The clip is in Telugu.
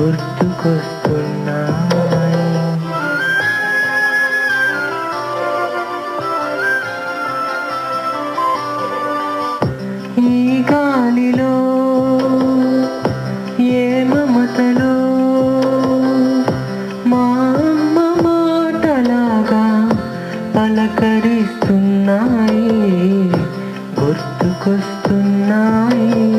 గుర్తుకొస్తున్నాయి. ఈ గాలిలో మా అమ్మ మాటలాగా పలకరిస్తున్నాయి. గుర్తుకొస్తున్నాయి.